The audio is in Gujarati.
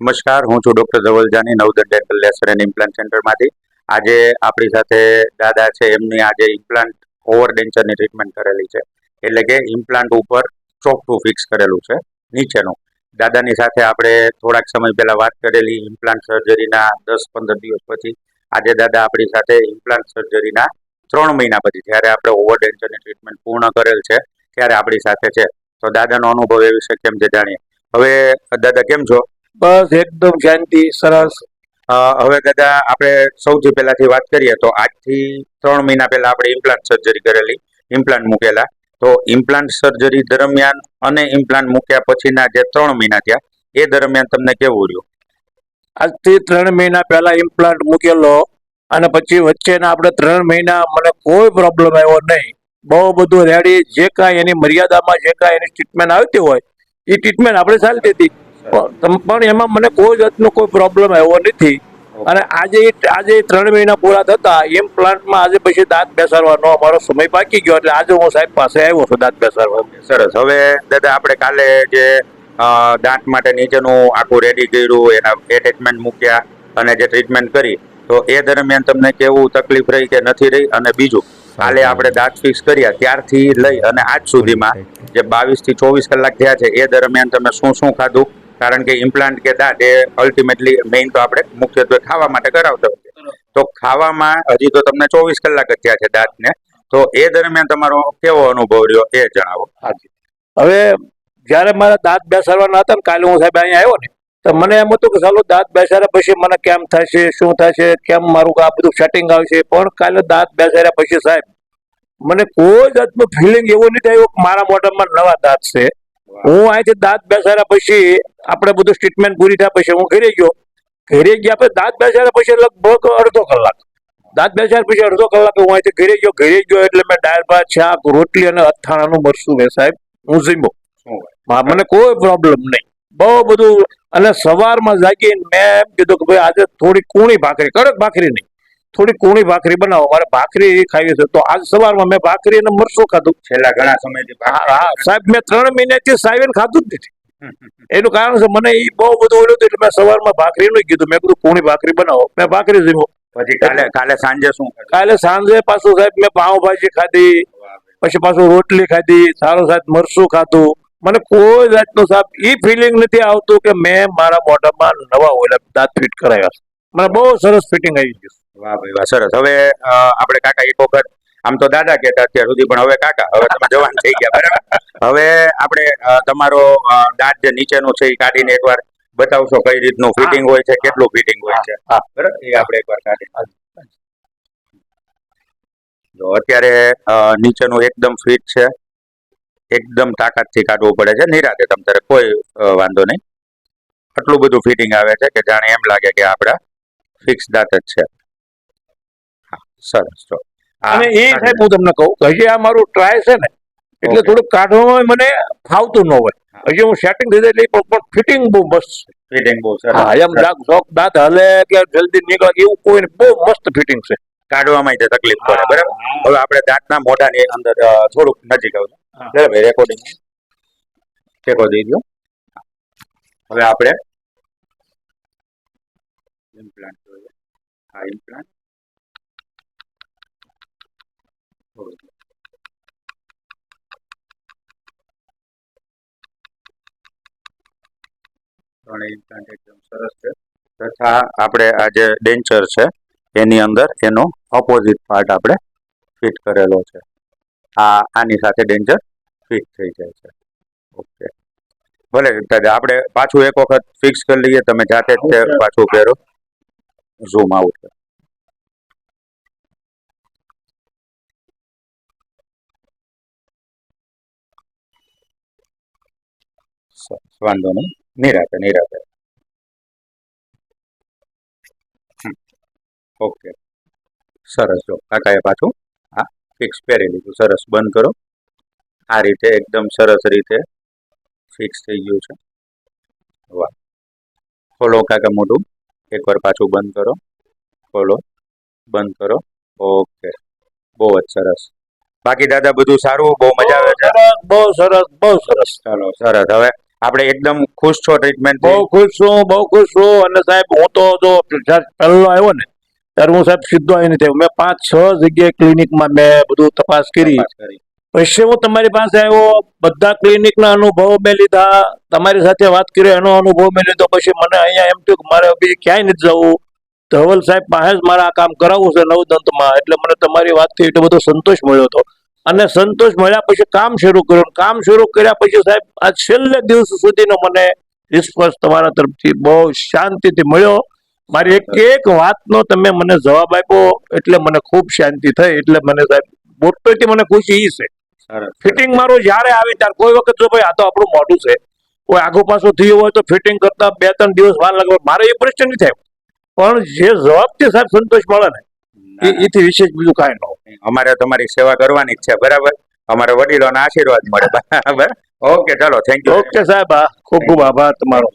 નમસ્કાર, હું છું doctor Dhaval Jani dental laser and implant સેન્ટરમાંથી. આજે આપણી સાથે દાદા છે, એમની આજે ઇમ્પ્લાન્ટ ઓવર ડેન્ચરની ટ્રીટમેન્ટ કરેલી છે. એટલે કે ઇમ્પ્લાન્ટ ઉપર ચોખ્ખું ફિક્સ કરેલું છે, નીચેનું. દાદાની સાથે આપણે થોડાક સમય પહેલાં વાત કરેલી ઇમ્પ્લાન્ટ સર્જરીના દસ પંદર દિવસ પછી. આજે દાદા આપણી સાથે ઇમ્પ્લાન્ટ સર્જરીના ત્રણ મહિના પછી, જ્યારે આપણે ઓવર ડેન્ચરની ટ્રીટમેન્ટ પૂર્ણ કરેલ છે, ત્યારે આપણી સાથે છે. તો દાદાનો અનુભવ એ વિશે કેમ છે જાણીએ? હવે, દાદા કેમ છો? બસ એકદમ શાંતિ, સરસ. હવે દાદા આપણે સૌથી પહેલાથી વાત કરીએ તો આજથી ત્રણ મહિના પહેલા આપણે ઇમ્પ્લાન્ટ સર્જરી કરેલી ઇમ્પ્લાન્ટ મૂકેલા. તો ઇમ્પ્લાન્ટ સર્જરી દરમિયાન અને ઇમ્પ્લાન્ટ મૂક્યા પછીના જે ત્રણ મહિના થયા, એ દરમિયાન તમને કેવું રહ્યું? આજથી ત્રણ મહિના પહેલા ઇમ્પ્લાન્ટ મૂકેલો અને પછી વચ્ચેના આપણે ત્રણ મહિના મને કોઈ પ્રોબ્લેમ આવ્યો નહીં. બહુ બધું રેડી જે કાંઈ એની મર્યાદામાં જે કાંઈ એની ટ્રીટમેન્ટ આવતી હોય, એ ટ્રીટમેન્ટ આપણે ચાલતી હતી. પણ તમ- પણ એમાં મને કોઈ જાતનો કોઈ પ્રોબ્લેમ આવ્યો નથી. અને આજે આજે ત્રણ મહિના પૂરા થતા ઇમ્પ્લાન્ટમાં આજે પછી દાંત બેસાડવાનો અમારો સમય પાકી ગયો એટલે આજે હું સાહેબ પાસે આવ્યો છું દાંત બેસાડવા. સરસ. હવે દાદા આપણે કાલે જે દાંત માટે નીચેનું આખું રેડી કર્યું એના એટેચમેન્ટ મૂક્યા અને જે ટ્રીટમેન્ટ કરી તો એ દરમિયાન તમને કેવું તકલીફ રહી કે નથી રહી? અને બીજું કાલે આપણે દાંત ફિક્સ કર્યા ત્યારથી લઈ અને આજ સુધીમાં જે બાવીસથી ચોવીસ કલાક થયા છે એ દરમિયાન તમે શું શું ખાધું? કારણ કે ઇમ્પ્લાન્ટ કે દાંત એ અલ્ટિમેટલી મેઇન તો આપણે મુખ્યત્વે ખાવા માટે કરાવતા હોય તો ખાવામાં હજી તો તમને ચોવીસ કલાક જ થયા છે દાંતને. તો એ દરમિયાન તમારો કેવો અનુભવ રહ્યો એ જણાવો. હવે જ્યારે મારા દાંત બેસાડવાના હતા ને, કાલે હું સાહેબ અહીંયા આવ્યો ને, તો મને એમ હતું કે ચાલો દાંત બેસાડ્યા પછી મને કેમ થશે, શું થશે, કેમ મારું આ બધું સેટિંગ આવશે? પણ કાલે દાંત બેસાડ્યા પછી સાહેબ, મને કોઈ જાતનું ફિલિંગ એવું નથી આવ્યું મારા મોઢામાં નવા દાંત છે. હું અહીંથી દાંત બેસાડ્યા પછી આપણે બધું ટ્રીટમેન્ટ પૂરી થયા પછી હું ઘરે ગયો. ઘરે ગયા પછી દાંત બેસાડ્યા પછી લગભગ અડધો કલાક. દાંત બેસાડ્યા પછી અડધો કલાક હું અહીંથી ઘરે ગયો. ઘરે ગયો એટલે મેં દાળ ભાત શાક રોટલી અને અથાણાનું મરસું મેં સાહેબ હું જીમો મને કોઈ પ્રોબ્લેમ નહીં. બહુ બધું અને સવારમાં જાગીને મેં એમ કીધું કે ભાઈ આજે થોડી કૂણી ભાખરી કડક ભાખરી નહીં. થોડી કુણી ભાખરી બનાવો. મારે ભાખરી ખાવી છે. તો આજ સવારમાં મેં ભાખરી અને મરસું ખાધું. છેલ્લા ઘણા સમયથી સાહેબ મેં ત્રણ મહિનાથી સાહેબ ખાધું જ નથી. એનું કારણ છે મને એ બહુ બધું ઓળ્યું એટલે મેં સવારમાં ભાખરી નું કીધું. મેં કીધું કૂણી ભાખરી બનાવો. મેં ભાખરી જીવો પછી કાલે કાલે સાંજે શું કાલે સાંજે પાછું સાહેબ મેં પાઉભાજી ખાધી. પછી પાછું રોટલી ખાધી. સારો સાહેબ મરસું ખાધું. મને કોઈ જાતનું સાહેબ એ ફિલિંગ નથી આવતું કે મેં મારા મોઢામાં નવા ઓલા દાંત ફિટ કરાવ્યા મને બહુ સરસ ફિટિંગ આવી ગયું વાહ ભાઈ વાહ સરસ. હવે આપણે કાકા એક વખત આમ તો દાદા કહેતા અત્યાર સુધી પણ હવે કાકા હવે તમે જવાન થઈ ગયા બરાબર? હવે આપણે તમારો દાંત જે નીચેનું છે એ કાઢીને એકવાર બતાવશો કઈ રીતનું ફિટિંગ હોય છે કેટલું ફિટિંગ હોય છે. હા. બરાબર? એ આપણે એકવાર કાઢી જો અત્યારે નીચેનું એકદમ ફિટ છે. એકદમ તાકાતથી કાઢવું પડે છે. નિરાતે તમ તારે કોઈ વાંધો નહીં. આટલું બધું ફિટિંગ આવે છે કે જાણે એમ લાગે કે આપણા ફિક્સ દાંત જ છે. સરસ અને એ સાહેબ હું તમને કહું કે હજી આ મારું ટ્રાય છે ને એટલે થોડુંક કાઢવામાં મને ફાવતું ન હોય. હજી હું સેટિંગ થઈ જાય પણ- ફિટિંગ બહુ મસ્ત. ફિટિંગ બહુ છે હા એમ ડાક શોખ દાંત હલે કે જલ્દી નીકળે એવું કોઈ બહુ મસ્ત ફિટિંગ છે. કાઢવામાં તકલીફ પડે બરાબર? હવે આપણે દાંતના મોઢાની અંદર થોડુંક નજીક આવજો બરાબર રેકોર્ડિંગ ટેકો દઈ દો હવે આપણે ઇમ્પ્લાન્ટ હા ઇમ્પ્લાન્ટ સરસ છે તથા આપણે આ જે ડેન્ચર છે, એની અંદર એનો ઓપોઝિટ પાર્ટ આપણે ફિટ કરેલો છે. આ, આની સાથે ડેન્ચર ફિટ થઈ જાય છે. ઓકે. ભલે આપણે પાછું એક વખત ફિક્સ કરી લઈએ, તમે જાતે જ પાછું પહેરો. ઝૂમ આઉટ વાંધો નહીં. નિરાતે નિરાતે. ઓકે. સરસ. જો કાકાએ પાછું હા ફિક્સ પહેરી લીધું. સરસ. બંધ કરો. આ રીતે એકદમ સરસ રીતે ફિક્સ થઈ ગયું છે. વાહ. ખોલો કાકા મોઢું. એકવાર પાછું બંધ કરો. ખોલો. બંધ કરો. ઓકે. બહુ જ સરસ. બાકી દાદા બધું સારું? બહુ મજા આવે છે? બહુ સરસ બહુ સરસ. ચાલો સરસ. હવે આપણે એકદમ ખુશ છો ટ્રીટમેન્ટ બહુ ખુશ છું બહુ ખુશ છું. અને સાહેબ હું તો જો પહેલો આવ્યો ને ત્યારે હું સાહેબ સીધો આવી નથી મેં પાંચ છ જગ્યાએ ક્લિનિકમાં મેં બધું તપાસ કરી. પછી હું તમારી પાસે આવ્યો? બધા ક્લિનિકના અનુભવ મેં લીધા. તમારી સાથે વાત કરી એનો અનુભવ મેં લીધો. પછી મને અહીંયા એમ થયું કે મારે બી ક્યાંય નથી જવું. ધવલ સાહેબ પાસે જ મારે આ કામ કરાવવું છે નવદંતમાં. એટલે મને તમારી વાતથી એટલો બધો સંતોષ મળ્યો હતો. અને સંતોષ મળ્યા પછી કામ શરૂ કર્યું. કામ શરૂ કર્યા પછી સાહેબ આ છેલ્લે દિવસ સુધીનો મને રિસ્પોન્સ તમારા તરફથી બહુ શાંતિથી મળ્યો. મારી એક એક વાતનો તમે મને જવાબ આપ્યો એટલે મને ખૂબ શાંતિ થઈ એટલે મને સાહેબ મોટેથી મને ખુશી એ છે. ફિટિંગ મારું જ્યારે આવે ત્યારે કોઈ વખત જો ભાઈ આ તો આપણું મોઢું છે. કોઈ આગુ પાછું થયું હોય તો ફિટિંગ કરતા બે ત્રણ દિવસ વાર લાગે મારે એ પ્રશ્ન નહીં થાય પણ જે જવાબથી સાહેબ સંતોષ મળે ને એથી વિશેષ બીજું કાંઈ ન હોય. અમારે તમારી સેવા કરવાની જ છે બરાબર? અમારા વડીલોના આશીર્વાદ મળે બરાબર? ઓકે ચાલો થેન્ક યુ ઓકે સાહેબ ખૂબ ખૂબ આભાર તમારો.